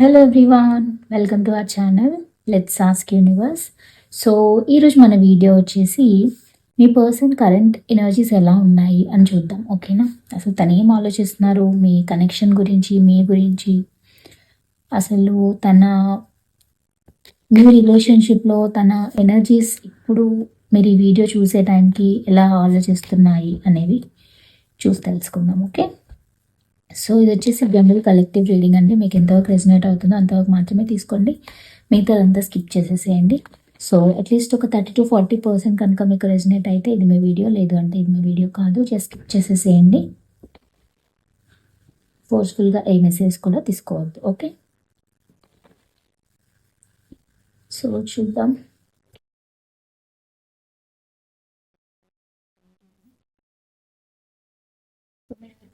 Hello everyone welcome to our channel let's ask universe so ఈరోజు మన video వచ్చేసి మీ person current energies ఎలా ఉన్నాయి అని చూద్దాం ఓకేనా అసలు తను ఏం ఆలోచిస్తున్నారు? మీ కనెక్షన్ గురించి మీ గురించి? అసలు తన మీ రిలేషన్షిప్లో తన ఎనర్జీస్ ఇప్పుడు మీరు ఈ వీడియో చూసే టైంకి ఎలా ఆలోచిస్తున్నాయి అనేవి చూసి తెలుసుకుందాం ఓకే సో ఇది వచ్చేసి జనరల్ కలెక్టివ్ రీడింగ్ అండి. మీకు ఎంతవరకు రెజినేట్ అవుతుందో అంతవరకు మాత్రమే తీసుకోండి. మిగతాదంతా స్కిప్ చేసేసేయండి. సో అట్లీస్ట్ ఒక థర్టీ టు ఫార్టీ పర్సెంట్ కనుక మీకు రెజినేట్ అయితే ఇది మీ వీడియో లేదు అంటే ఇది మీ వీడియో కాదు. జస్ట్ స్కిప్ చేసేసేయండి. ఫోర్స్ఫుల్గా ఏ మెసేజ్ కూడా తీసుకోవద్దు. ఓకే? సో చూద్దాం.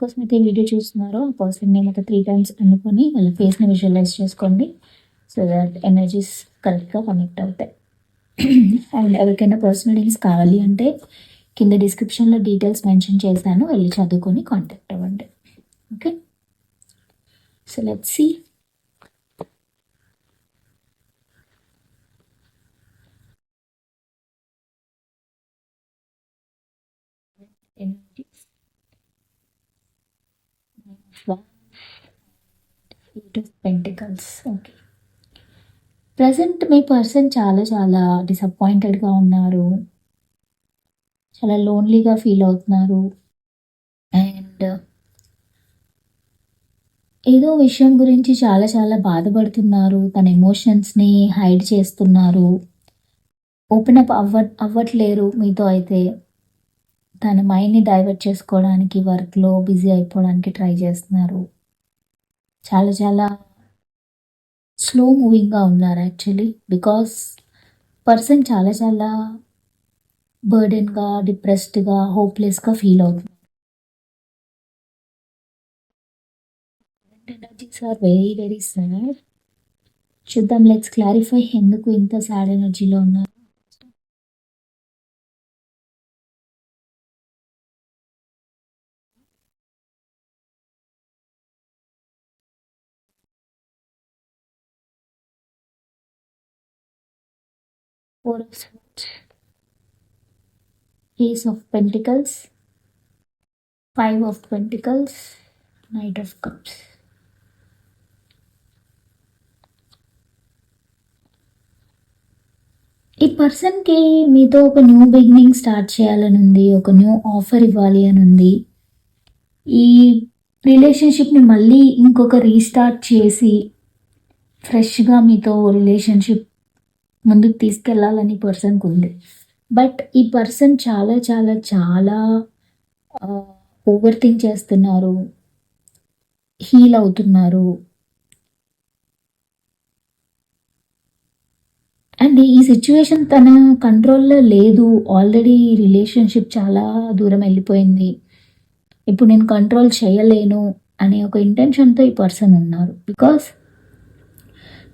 కోసం అయితే వీడియో చూస్తున్నారో ఆ పర్సన్ నేమ్ ఒక త్రీ టైమ్స్ అనుకొని వాళ్ళ ఫేస్ని విజువలైజ్ చేసుకోండి. సో దట్ ఎనర్జీస్ కరెక్ట్గా కనెక్ట్ అవుతాయి. అండ్ ఎవరికైనా పర్సనల్ డీటెయిల్స్ కావాలి అంటే కింద డిస్క్రిప్షన్లో డీటెయిల్స్ మెన్షన్ చేశాను వెళ్ళి చదువుకొని కాంటాక్ట్ అవ్వండి. Okay so let see eight pentacles okay present మీ పర్సన్ చాలా చాలా డిసప్పాయింటెడ్గా ఉన్నారు. చాలా లోన్లీగా ఫీల్ అవుతున్నారు. అండ్ ఏదో విషయం గురించి చాలా చాలా బాధపడుతున్నారు. తన ఎమోషన్స్ని హైడ్ చేస్తున్నారు. ఓపెన్ అప్ అవ్వ అవ్వట్లేరు మీతో అయితే. తన మైండ్ని డైవర్ట్ చేసుకోవడానికి వర్క్లో బిజీ అయిపోవడానికి ట్రై చేస్తున్నారు. చాలా చాలా స్లో మూవింగ్గా ఉన్నారు యాక్చువల్లీ బికాస్ పర్సన్ చాలా చాలా బర్డెన్గా డిప్రెస్డ్గా హోప్లెస్గా ఫీల్ అవుతుంది energies are very very sad చూద్దాం లెట్స్ క్లారిఫై ఎందుకు ఇంత సాడ్ ఎనర్జీలో ఉన్నారు. Four of Swords, Ace of pentacles Five of Pentacles, Knight of Cups. ఈ పర్సన్కి మీతో ఒక న్యూ బిగినింగ్ స్టార్ట్ చేయాలని ఉంది ఒక న్యూ ఆఫర్ ఇవ్వాలి అని ఉంది ఈ రిలేషన్షిప్ని మళ్ళీ ఇంకొక రీస్టార్ట్ చేసి ఫ్రెష్గా మీతో రిలేషన్షిప్ ముందుకు తీసుకెళ్ళాలని పర్సన్కి ఉంది. బట్ ఈ పర్సన్ చాలా చాలా చాలా ఓవర్ థింక్ చేస్తున్నారు. హీల్ అవుతున్నారు. అండ్ ఈ సిచ్యువేషన్ తన కంట్రోల్లో లేదు. ఆల్రెడీ రిలేషన్షిప్ చాలా దూరం వెళ్ళిపోయింది. ఇప్పుడు నేను కంట్రోల్ చేయలేను అనే ఒక ఇంటెన్షన్తో ఈ పర్సన్ ఉన్నారు. బికాస్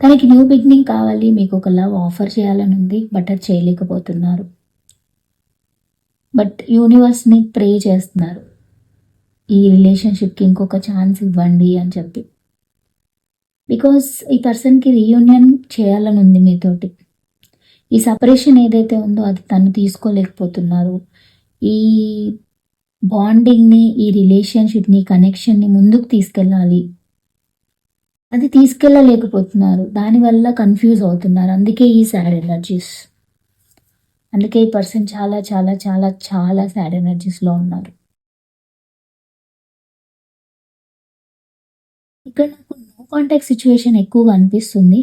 తనకి న్యూ బిగినింగ్ కావాలి మీకు ఒక లవ్ ఆఫర్ చేయాలని ఉంది బట్ అది చేయలేకపోతున్నారు బట్ యూనివర్స్ని ప్రే చేస్తున్నారు. ఈ రిలేషన్షిప్కి ఇంకొక ఛాన్స్ ఇవ్వండి అని చెప్పి. బికాస్ ఈ పర్సన్కి రీయూనియన్ చేయాలని ఉంది మీతోటి. ఈ సపరేషన్ ఏదైతే ఉందో అది తను తీసుకోలేకపోతున్నారు. ఈ బాండింగ్ని ఈ రిలేషన్షిప్ని కనెక్షన్ని ముందుకు తీసుకెళ్ళాలి. అది తీసుకెళ్ళలేకపోతున్నారు. దానివల్ల కన్ఫ్యూజ్ అవుతున్నారు. అందుకే ఈ సాడ్ ఎనర్జీస్ అందుకే ఈ పర్సన్ చాలా చాలా చాలా చాలా సాడ్ ఎనర్జీస్లో ఉన్నారు. ఇక్కడ నాకు నో కాంటాక్ట్ సిచ్యువేషన్ ఎక్కువగా అనిపిస్తుంది.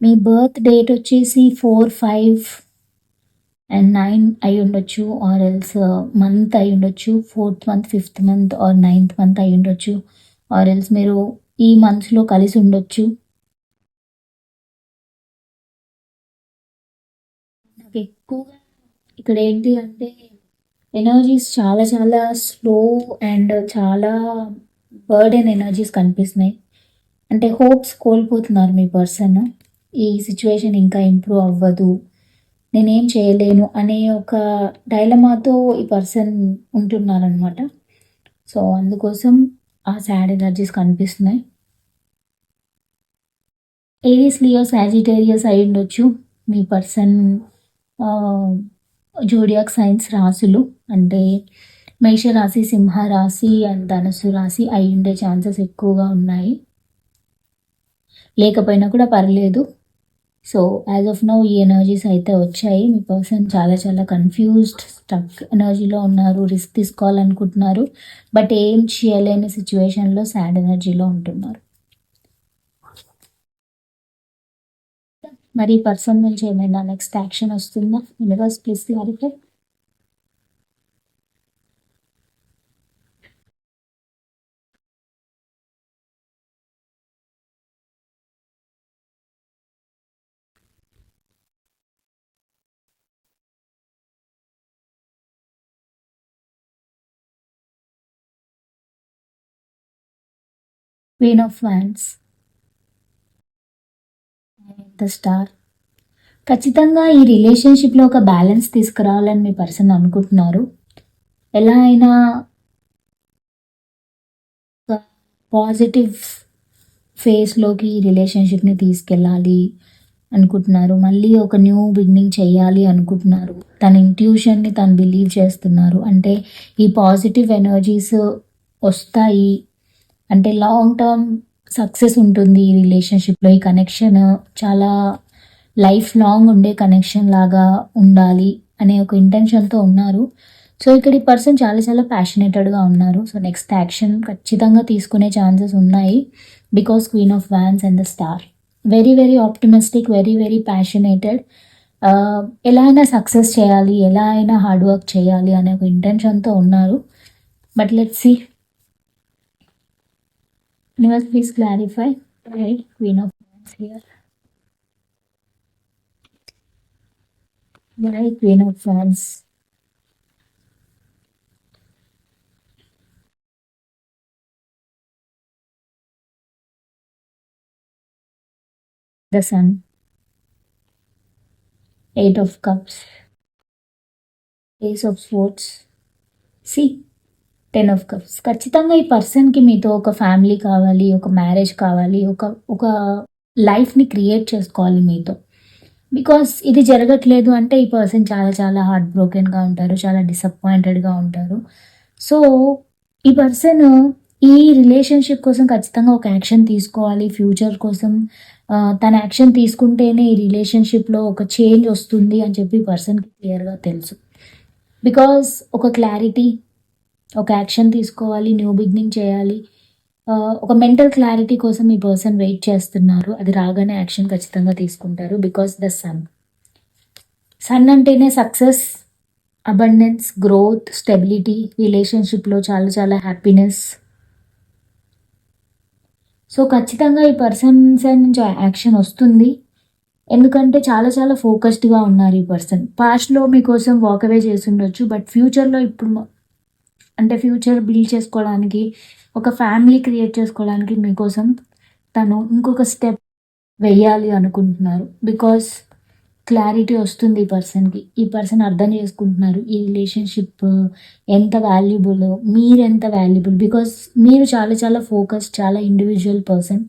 మీ బర్త్ డేట్ వచ్చేసి ఫోర్ ఫైవ్ అండ్ నైన్ అయి ఉండొచ్చు ఆర్ ఎల్స్ మంత్ అయి ఉండొచ్చు fourth month fifth month or ninth month అయి ఉండొచ్చు. ఆర్ ఎల్స్ మీరు ఈ మంత్స్లో కలిసి ఉండొచ్చు. నాకు ఎక్కువగా ఇక్కడ ఏంటి అంటే ఎనర్జీస్ చాలా చాలా స్లో అండ్ చాలా బర్డెన్ ఎనర్జీస్ కనిపిస్తున్నాయి. అంటే హోప్స్ కోల్పోతున్నారు మీ పర్సన్ ఈ సిచ్యువేషన్ ఇంకా ఇంప్రూవ్ అవ్వదు. నేనేం చేయలేను అనే ఒక డైలమాతో ఈ పర్సన్ ఉంటున్నారనమాట సో అందుకోసం ఆ శాడ్ ఎనర్జీస్ కనిపిస్తున్నాయి. ఏరియస్ లియో సాజిటేరియస్ అయి ఉండొచ్చు మీ పర్సన్ జోడియాక్ సైన్స్ రాసులు అంటే మేషరాశి సింహరాశి అండ్ ధనుసు రాశి అయి ఉండే ఛాన్సెస్ ఎక్కువగా ఉన్నాయి. లేకపోయినా కూడా పర్లేదు. సో యాజ్ ఆఫ్ నో ఈ ఎనర్జీస్ అయితే వచ్చాయి. మీ పర్సన్ చాలా చాలా కన్ఫ్యూజ్డ్ స్టక్ ఎనర్జీలో ఉన్నారు రిస్క్ తీసుకోవాలనుకుంటున్నారు. బట్ ఏం చేయలేని సిచ్యువేషన్లో సాడ్ ఎనర్జీలో ఉంటున్నారు. మరి పర్సన్ నుంచి ఏమైనా నెక్స్ట్ యాక్షన్ వస్తుందా? Universe please clarify queen of wands the star ఖచ్చితంగా ఈ రిలేషన్షిప్లో ఒక బ్యాలెన్స్ తీసుకురావాలని మీ పర్సన్ అనుకుంటున్నారు. ఎలా అయినా పాజిటివ్ ఫేస్లోకి ఈ రిలేషన్షిప్ని తీసుకెళ్ళాలి అనుకుంటున్నారు. మళ్ళీ ఒక న్యూ బిగినింగ్ చేయాలి అనుకుంటున్నారు. తన ఇంట్యూషన్ని తను బిలీవ్ చేస్తున్నారు. అంటే ఈ పాజిటివ్ ఎనర్జీస్ వస్తాయి. అంటే లాంగ్ టర్మ్ సక్సెస్ ఉంటుంది ఈ రిలేషన్షిప్లో ఈ కనెక్షన్ చాలా లైఫ్ లాంగ్ ఉండే కనెక్షన్ లాగా ఉండాలి అనే ఒక ఇంటెన్షన్తో ఉన్నారు. సో ఇక్కడ ఈ పర్సన్ చాలా చాలా ప్యాషనేటెడ్గా ఉన్నారు. సో నెక్స్ట్ యాక్షన్ ఖచ్చితంగా తీసుకునే ఛాన్సెస్ ఉన్నాయి. Because queen of wands and the star very very optimistic very very passionated ఎలా అయినా సక్సెస్ చేయాలి ఎలా అయినా హార్డ్ వర్క్ చేయాలి అనే ఒక ఇంటెన్షన్తో ఉన్నారు. But let see Universe, please clarify. Right, Queen of Wands here. Why Queen of Wands? The Sun. Eight of Cups. Ace of Swords. See, ten of cups. ఖచ్చితంగా ఈ పర్సన్కి మీతో ఒక ఫ్యామిలీ కావాలి ఒక మ్యారేజ్ కావాలి ఒక ఒక లైఫ్ని క్రియేట్ చేసుకోవాలి మీతో. బికాస్ ఇది జరగట్లేదు అంటే ఈ పర్సన్ చాలా చాలా హార్ట్ బ్రోకెన్గా ఉంటారు చాలా డిసప్పాయింటెడ్గా ఉంటారు. సో ఈ పర్సన్ ఈ రిలేషన్షిప్ కోసం ఖచ్చితంగా ఒక యాక్షన్ తీసుకోవాలి ఫ్యూచర్ కోసం. తన యాక్షన్ తీసుకుంటేనే ఈ రిలేషన్షిప్లో ఒక చేంజ్ వస్తుంది అని చెప్పి పర్సన్కి క్లియర్గా తెలుసు. బికాస్ ఒక క్లారిటీ ఒక యాక్షన్ తీసుకోవాలి న్యూ బిగినింగ్ చేయాలి. ఒక మెంటల్ క్లారిటీ కోసం ఈ పర్సన్ వెయిట్ చేస్తున్నారు. అది రాగానే యాక్షన్ ఖచ్చితంగా తీసుకుంటారు బికాస్ ద సన్. సన్ అంటేనే సక్సెస్ అబండెన్స్ గ్రోత్ స్టెబిలిటీ రిలేషన్షిప్లో చాలా చాలా హ్యాపీనెస్. సో ఖచ్చితంగా ఈ పర్సన్ సైడ్ నుంచి యాక్షన్ వస్తుంది. ఎందుకంటే చాలా చాలా ఫోకస్డ్గా ఉన్నారు ఈ పర్సన్. పాస్ట్లో మీకోసం వాక్ అవే చేసి ఉండొచ్చు బట్ ఫ్యూచర్లో ఇప్పుడు అంటే ఫ్యూచర్ బిల్డ్ చేసుకోవడానికి ఒక ఫ్యామిలీ క్రియేట్ చేసుకోవడానికి మీకోసం తను ఇంకొక స్టెప్ వెయ్యాలి అనుకుంటున్నారు. బికాస్ క్లారిటీ వస్తుంది ఈ పర్సన్కి. ఈ పర్సన్ అర్థం చేసుకుంటున్నారు ఈ రిలేషన్షిప్ ఎంత వాల్యుబుల్ మీరు ఎంత వాల్యుబుల్. బికాస్ మీరు చాలా చాలా ఫోకస్ చాలా ఇండివిజువల్ పర్సన్.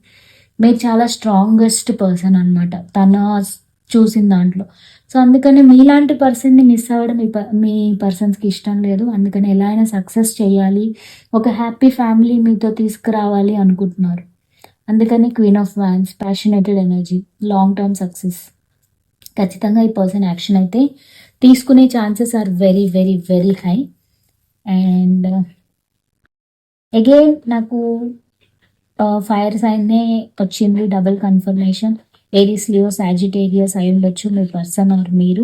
మీరు చాలా స్ట్రాంగెస్ట్ పర్సన్ అనమాట తన చూసిన దాంట్లో. సో అందుకని మీలాంటి పర్సన్ని మిస్ అవ్వడం మీ మీ పర్సన్స్కి ఇష్టం లేదు. అందుకని ఎలా అయినా సక్సెస్ చేయాలి. ఒక హ్యాపీ ఫ్యామిలీ మీతో తీసుకురావాలి అనుకుంటున్నారు. అందుకని queen of wands passionated energy long term success. ఖచ్చితంగా ఈ పర్సన్ యాక్షన్ అయితే తీసుకునే chances are very very very high. And again నాకు ఫైర్ సైన్నే వచ్చింది double confirmation. Aries Leo Sagittarius అయి ఉండొచ్చు మీ పర్సన్ ఆర్ మీరు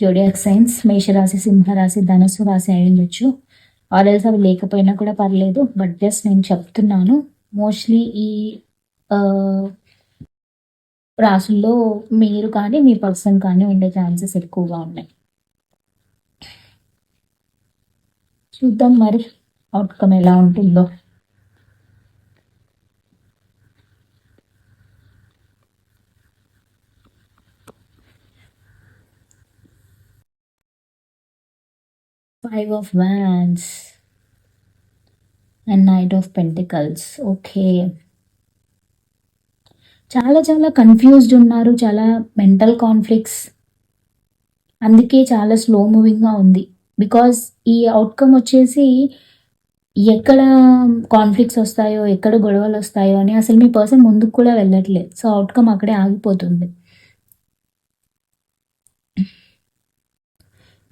జోడియాక్ సైన్స్ మేషరాశి సింహరాశి ధనుసు రాశి అయి ఉండొచ్చు ఆర్ఎల్స్ అవి లేకపోయినా కూడా పర్లేదు బట్ జస్ట్ నేను చెప్తున్నాను. మోస్ట్లీ ఈ రాసుల్లో మీరు కానీ మీ పర్సన్ కానీ ఉండే ఛాన్సెస్ ఎక్కువగా ఉన్నాయి. చూద్దాం మరి అవుట్కమ్ ఎలా ఉంటుందో. Five of wands and knight of pentacles. Okay. చాలా చాలా కన్ఫ్యూజ్డ్ ఉన్నారు చాలా మెంటల్ కాన్ఫ్లిక్ట్స్. అందుకే చాలా స్లో మూవింగ్గా ఉంది. బికాస్ ఈ అవుట్కమ్ వచ్చేసి ఎక్కడ కాన్ఫ్లిక్ట్స్ వస్తాయో ఎక్కడ గొడవలు వస్తాయో అని అసలు మీ పర్సన్ ముందుకు కూడా వెళ్ళట్లేదు. సో అవుట్కమ్ అక్కడే ఆగిపోతుంది.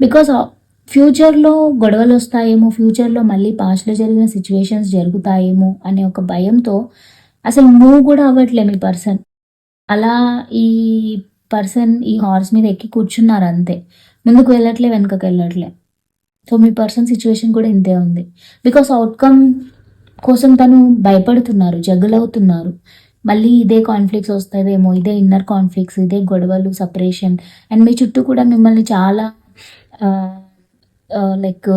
బికాస్ ఫ్యూచర్లో గొడవలు వస్తాయేమో ఫ్యూచర్లో మళ్ళీ పాస్ట్లో జరిగిన సిచ్యువేషన్స్ జరుగుతాయేమో అనే ఒక భయంతో అసలు మూవ్ కూడా అవ్వట్లే మీ పర్సన్. అలా ఈ పర్సన్ ఈ హార్స్ మీద ఎక్కి కూర్చున్నారు అంతే ముందుకు వెళ్ళట్లే వెనుకకు వెళ్ళట్లే. సో మీ పర్సన్ సిచ్యువేషన్ కూడా ఇంతే ఉంది. బికాస్ అవుట్కమ్ కోసం తను భయపడుతున్నారు జగ్గులు అవుతున్నారు మళ్ళీ ఇదే కాన్ఫ్లిక్ట్స్ వస్తుందేమో ఇదే ఇన్నర్ కాన్ఫ్లిక్ట్స్ ఇదే గొడవలు సపరేషన్. అండ్ మీ చుట్టూ కూడా మిమ్మల్ని చాలా లైక్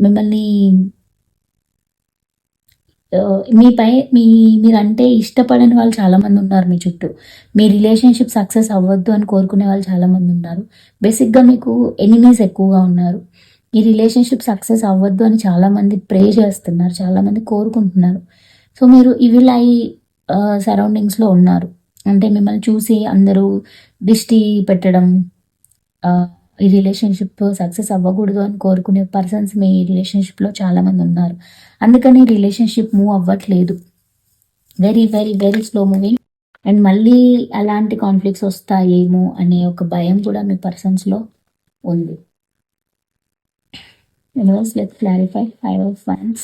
మిమ్మల్ని మీపై మీ మీరంటే ఇష్టపడని వాళ్ళు చాలామంది ఉన్నారు మీ చుట్టూ. మీ రిలేషన్షిప్ సక్సెస్ అవ్వద్దు అని కోరుకునే వాళ్ళు చాలామంది ఉన్నారు. బేసిక్గా మీకు ఎనిమీస్ ఎక్కువగా ఉన్నారు. ఈ రిలేషన్షిప్ సక్సెస్ అవ్వద్దు అని చాలామంది ప్రే చేస్తున్నారు చాలామంది కోరుకుంటున్నారు. సో మీరు ఇవిలా ఈ సరౌండింగ్స్లో ఉన్నారు. అంటే మిమ్మల్ని చూసి అందరూ దిష్టి పెట్టడం ఈ రిలేషన్షిప్ సక్సెస్ అవ్వకూడదు అని కోరుకునే పర్సన్స్ మీ రిలేషన్షిప్లో చాలామంది ఉన్నారు. అందుకని రిలేషన్షిప్ మూవ్ అవ్వట్లేదు. Very very very slow moving and మళ్ళీ అలాంటి కాన్ఫ్లిక్ట్స్ వస్తాయేమో అనే ఒక భయం కూడా మీ పర్సన్స్లో ఉంది. Universe, let's clarify five of wands.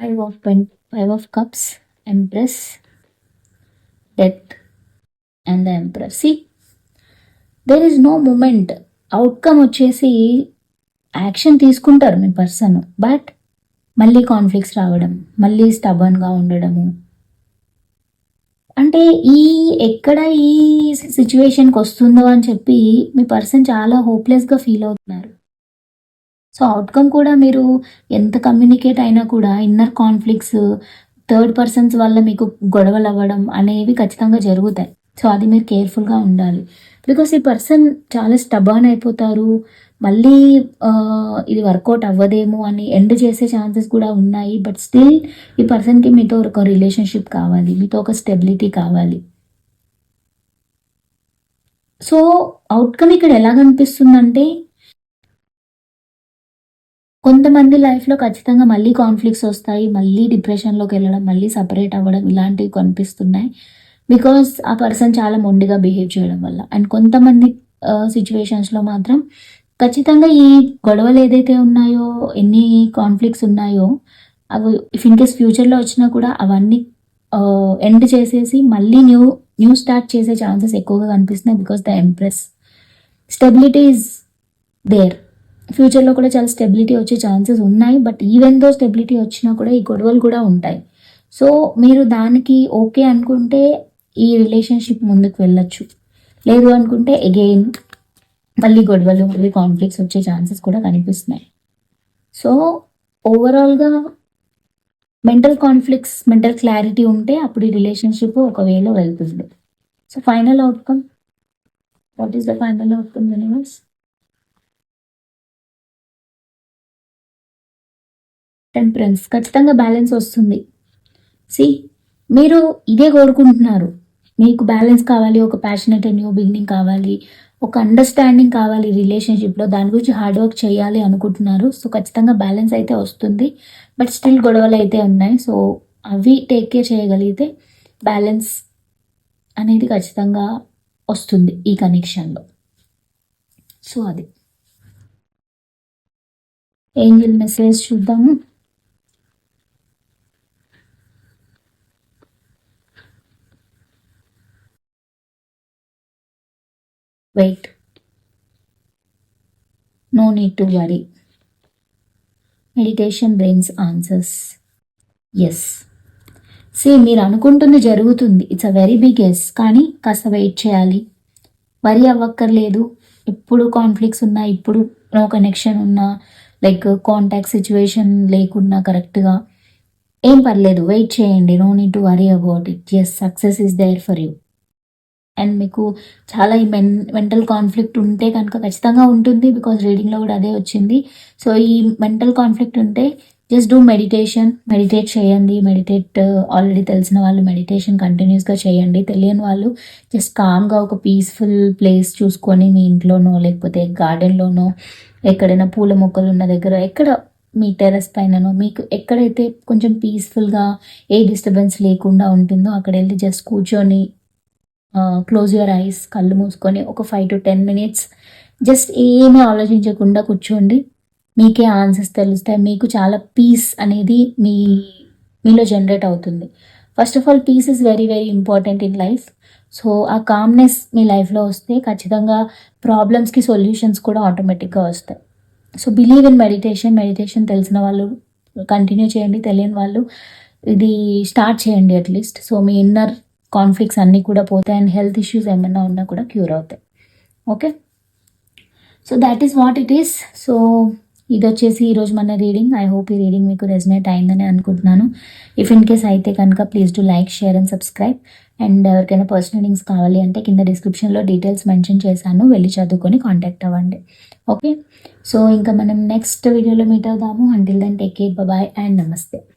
Five of pen five of cups empress death and the emperor see there is no moment outcome వచ్చేసి యాక్షన్ తీసుకుంటారు మీ పర్సన్ బట్ మళ్ళీ కాన్ఫ్లిక్ట్స్ రావడం మళ్ళీ స్టబన్గా ఉండడము. అంటే ఈ ఎక్కడ ఈ సిచ్యువేషన్కి వస్తుందో అని చెప్పి మీ పర్సన్ చాలా హోప్లెస్గా ఫీల్ అవుతున్నారు. సో అవుట్కమ్ కూడా మీరు ఎంత కమ్యూనికేట్ అయినా కూడా ఇన్నర్ కాన్ఫ్లిక్ట్స్ థర్డ్ పర్సన్స్ వల్ల మీకు గొడవలు అవ్వడం అనేవి ఖచ్చితంగా జరుగుతాయి. సో అది మీరు కేర్ఫుల్గా ఉండాలి. బికాస్ ఈ పర్సన్ చాలా స్టబర్న్ అయిపోతారు. మళ్ళీ ఇది వర్కౌట్ అవ్వదేమో అని ఎండ్ చేసే ఛాన్సెస్ కూడా ఉన్నాయి. బట్ స్టిల్ ఈ పర్సన్కి మీతో ఒక రిలేషన్షిప్ కావాలి. మీతో ఒక స్టెబిలిటీ కావాలి. సో అవుట్కమ్ ఇక్కడ ఎలా కనిపిస్తుందంటే కొంతమంది లైఫ్లో ఖచ్చితంగా మళ్ళీ కాన్ఫ్లిక్ట్స్ వస్తాయి. మళ్ళీ డిప్రెషన్లోకి వెళ్ళడం మళ్ళీ సపరేట్ అవ్వడం ఇలాంటివి కనిపిస్తున్నాయి. బికాస్ ఆ పర్సన్ చాలా మొండిగా బిహేవ్ చేయడం వల్ల. అండ్ కొంతమంది సిచ్యువేషన్స్లో మాత్రం ఖచ్చితంగా ఈ గొడవలు ఏదైతే ఉన్నాయో ఎన్ని కాన్ఫ్లిక్ట్స్ ఉన్నాయో అవి ఇఫ్ ఇన్ కేస్ ఫ్యూచర్లో వచ్చినా కూడా అవన్నీ ఎండ్ చేసేసి మళ్ళీ న్యూ న్యూ స్టార్ట్ చేసే ఛాన్సెస్ ఎక్కువగా కనిపిస్తున్నాయి because the empress stability is there ఫ్యూచర్లో కూడా చాలా స్టెబిలిటీ వచ్చే ఛాన్సెస్ ఉన్నాయి. బట్ ఈవెన్ దో స్టెబిలిటీ వచ్చినా కూడా ఈ గొడవలు కూడా ఉంటాయి. సో మీరు దానికి ఓకే అనుకుంటే ఈ రిలేషన్షిప్ ముందుకు వెళ్ళొచ్చు. లేదు అనుకుంటే అగైన్ మళ్ళీ గొడవలు మళ్ళీ కాన్ఫ్లిక్ట్స్ వచ్చే ఛాన్సెస్ కూడా కనిపిస్తున్నాయి. సో ఓవరాల్గా మెంటల్ కాన్ఫ్లిక్ట్స్ మెంటల్ క్లారిటీ ఉంటే అప్పుడు ఈ రిలేషన్షిప్ ఒకవేళ వెళ్తుంది. So final outcome what is the final outcome universe temperance ఖచ్చితంగా బ్యాలెన్స్ వస్తుంది. సి మీరు ఇదే కోరుకుంటున్నారు. మీకు బ్యాలెన్స్ కావాలి ఒక ప్యాషనెట్ న్యూ బిగినింగ్ కావాలి ఒక అండర్స్టాండింగ్ కావాలి రిలేషన్షిప్లో దాని గురించి హార్డ్ వర్క్ చేయాలి అనుకుంటున్నారు. సో ఖచ్చితంగా బ్యాలెన్స్ అయితే వస్తుంది. బట్ స్టిల్ గొడవలు అయితే ఉన్నాయి. సో అవి టేక్ కేర్ చేయగలిగితే బ్యాలెన్స్ అనేది ఖచ్చితంగా వస్తుంది ఈ కనెక్షన్లో సో అది. ఏంజిల్ మెసేజ్ చూద్దాము. Wait no need to worry meditation brains answers yes say మీరు అనుకుంటుంది జరుగుతుంది. It's a very big yes కానీ కాస్త వెయిట్ చేయాలి. వరి అవ్వక్కర్లేదు. ఇప్పుడు కాన్ఫ్లిక్ట్స్ ఉన్నా ఇప్పుడు నో కనెక్షన్ ఉన్నా లైక్ కాంటాక్ట్ సిచ్యువేషన్ లేకున్నా కరెక్ట్గా ఏం పర్లేదు. వెయిట్ చేయండి. No need to worry about it yes success is there for you and మీకు చాలా ఈ మెన్ మెంటల్ కాన్ఫ్లిక్ట్ ఉంటే కనుక ఖచ్చితంగా ఉంటుంది బికాజ్ రీడింగ్లో కూడా అదే వచ్చింది. సో ఈ మెంటల్ కాన్ఫ్లిక్ట్ ఉంటే జస్ట్ డూ మెడిటేషన్ మెడిటేట్ చేయండి. మెడిటేట్ uh, ఆల్రెడీ తెలిసిన వాళ్ళు మెడిటేషన్ కంటిన్యూస్గా చేయండి. తెలియని వాళ్ళు జస్ట్ కామ్గా ఒక పీస్ఫుల్ ప్లేస్ చూసుకొని మీ ఇంట్లోనో లేకపోతే గార్డెన్లోనో ఎక్కడైనా పూల మొక్కలు ఉన్న దగ్గర ఎక్కడ మీ టెర్రస్ పైననో మీకు ఎక్కడైతే కొంచెం పీస్ఫుల్గా ఏ డిస్టర్బెన్స్ లేకుండా ఉంటుందో అక్కడ వెళ్ళి జస్ట్ కూర్చొని క్లోజ్ యువర్ ఐస్ కళ్ళు మూసుకొని ఒక five to ten minutes just ఏమీ ఆలోచించకుండా కూర్చోండి. మీకే ఆన్సర్స్ తెలుస్తాయి. మీకు చాలా పీస్ అనేది మీ మీలో జనరేట్ అవుతుంది. First of all peace is very very important in life so ఆ కామ్నెస్ మీ లైఫ్లో వస్తే ఖచ్చితంగా ప్రాబ్లమ్స్కి సొల్యూషన్స్ కూడా ఆటోమేటిక్గా వస్తాయి. So believe in meditation meditation తెలిసిన వాళ్ళు కంటిన్యూ చేయండి. తెలియని వాళ్ళు ఇది స్టార్ట్ చేయండి అట్లీస్ట్ సో మీ ఇన్నర్ కాన్ఫ్లిక్ట్స్ అన్నీ కూడా పోతాయి అండ్ హెల్త్ ఇష్యూస్ ఏమైనా ఉన్నా కూడా క్యూర్ అవుతాయి. Okay? So that is what it is so ఇది వచ్చేసి ఈరోజు మన రీడింగ్. ఐ హోప్ ఈ రీడింగ్ మీకు రెజనేట్ అయిందని అనుకుంటున్నాను. ఇఫ్ ఇన్ కేస్ అయితే కనుక please to like share and subscribe and ఎవరికైనా పర్సనల్ రీడింగ్స్ కావాలి అంటే కింద డిస్క్రిప్షన్లో డీటెయిల్స్ మెన్షన్ చేశాను. వెళ్ళి చదువుకొని కాంటాక్ట్ అవ్వండి. ఓకే? సో ఇంకా మనం నెక్స్ట్ వీడియోలో మీట్ అవుదాము. Until then take care bye and నమస్తే